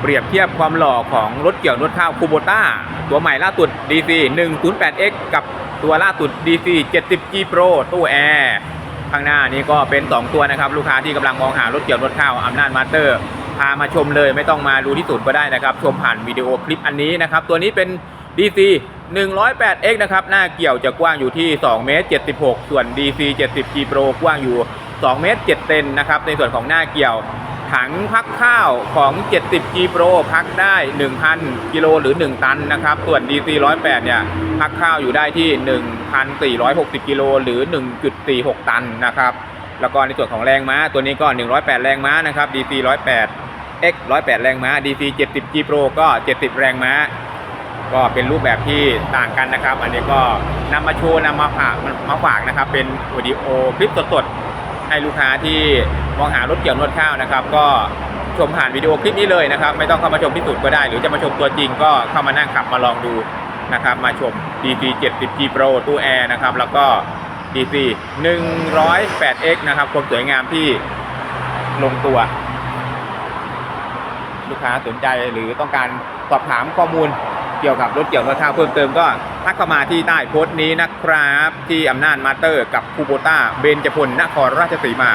เปรียบเทียบความหล่อของรถเกี่ยวนวดข้าวคูโบต้าตัวใหม่ล่าสุด DC 108X กับตัวล่าสุด DC 70G Pro ตู้แอร์ข้างหน้านี้ก็เป็น 2 ตัวนะครับ ลูกค้าที่กำลังมองหารถเกี่ยวนวดข้าวอำนาจมาสเตอร์พามาชมเลยไม่ต้องมาดูที่สุดก็ได้นะครับ ชมผ่านวิดีโอคลิปอันนี้นะครับ ตัวนี้เป็น DC 108X นะครับ หน้าเกี่ยวจะกว้างอยู่ที่2เมตร76 ส่วน DC 70G Pro กว้างอยู่2เมตร7เซนนะครับ ในส่วนของหน้าเกี่ยว ถังพักข้าวของ 70G Pro พักได้ 1,000 กิโลหรือ 1 ตันนะครับ ส่วน DC 108 เนี่ย พักข้าวอยู่ได้ที่ 1,460 กิโลหรือ 1.46 ตันนะครับ แล้วก็ในส่วนของแรงม้า ตัวนี้ก็ 108 แรงม้านะครับ DC 108 X 108 แรงม้า DC 70G Pro ก็ 70 แรงม้า ก็เป็นรูปแบบที่ต่างกันนะครับ อันนี้ก็นำมาโชว์นำมาฝากมาฝากนะครับ เป็นวิดีโอคลิปสดๆให้ลูกค้าที่ มองหารถเกี่ยวนวดข้าวนะครับ ก็ชมผ่านวิดีโอคลิปนี้เลยนะครับ ไม่ต้องเข้ามาชมที่สุดก็ได้ หรือจะมาชมตัวจริงก็เข้ามานั่งขับมาลองดูนะครับ มาชม DC 70G Pro ตู้แอร์นะครับ แล้วก็ DC 108X นะครับความสวยงามที่ลงตัว ลูกค้าสนใจหรือต้องการสอบถามข้อมูลเกี่ยวกับรถเกี่ยวนวดข้าวเพิ่มเติมก็ทักเข้ามาที่ใต้โพสต์นี้นะครับ ที่อำนาจมาเตอร์กับคูโบต้าเบนจพลนครราชสีมา